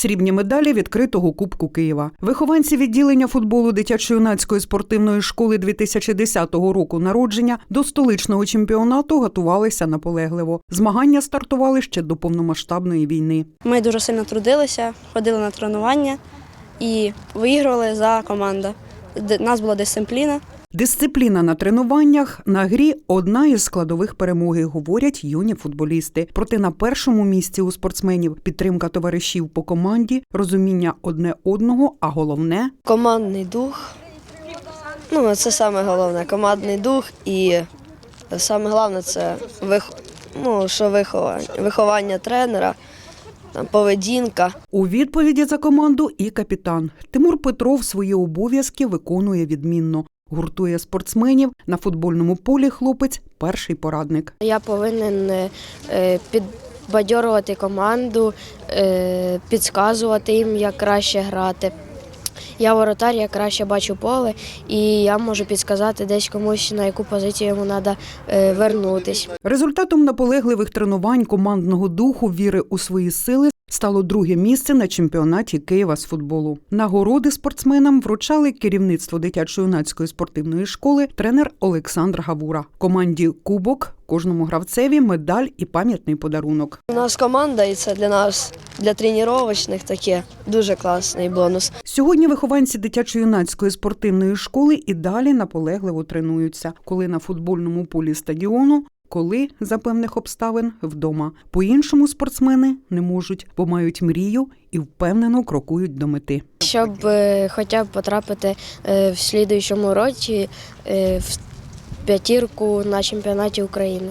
срібні медалі відкритого Кубку Києва. Вихованці відділення футболу дитячо-юнацької спортивної школи 2010 року народження до столичного чемпіонату готувалися наполегливо. Змагання стартували ще до повномасштабної війни. Ми дуже сильно трудилися, ходили на тренування і виігрували за команду. У нас була дисципліна. Дисципліна на тренуваннях на грі одна із складових перемоги, говорять юні футболісти. Проте на першому місці у спортсменів підтримка товаришів по команді, розуміння одне одного, а головне Командний дух. Ну, це саме головне. Командний дух і саме головне це вих... ну, що виховання, виховання тренера, там, поведінка. у відповіді за команду і капітан Тимур Петров свої обов'язки виконує відмінно. Гуртує спортсменів на футбольному полі. Хлопець перший порадник. Я повинен е, підбадьорувати команду, е, підказувати їм, як краще грати. Я воротар, я краще бачу поле, і я можу підказати десь комусь, на яку позицію йому треба вернутись. Результатом наполегливих тренувань командного духу віри у свої сили стало друге місце на чемпіонаті Києва з футболу. Нагороди спортсменам вручали керівництво дитячо-юнацької спортивної школи, тренер Олександр Гавура. Команді Кубок, кожному гравцеві медаль і пам'ятний подарунок. У нас команда, і це для нас, для тренувачних таке дуже класний бонус. Сьогодні вихованці дитячо-юнацької спортивної школи і далі наполегливо тренуються, коли на футбольному полі стадіону. Коли за певних обставин вдома по-іншому спортсмени не можуть, бо мають мрію і впевнено крокують до мети. Щоб е, хоча б потрапити е, в слідуючому році е, в п'ятірку на чемпіонаті України.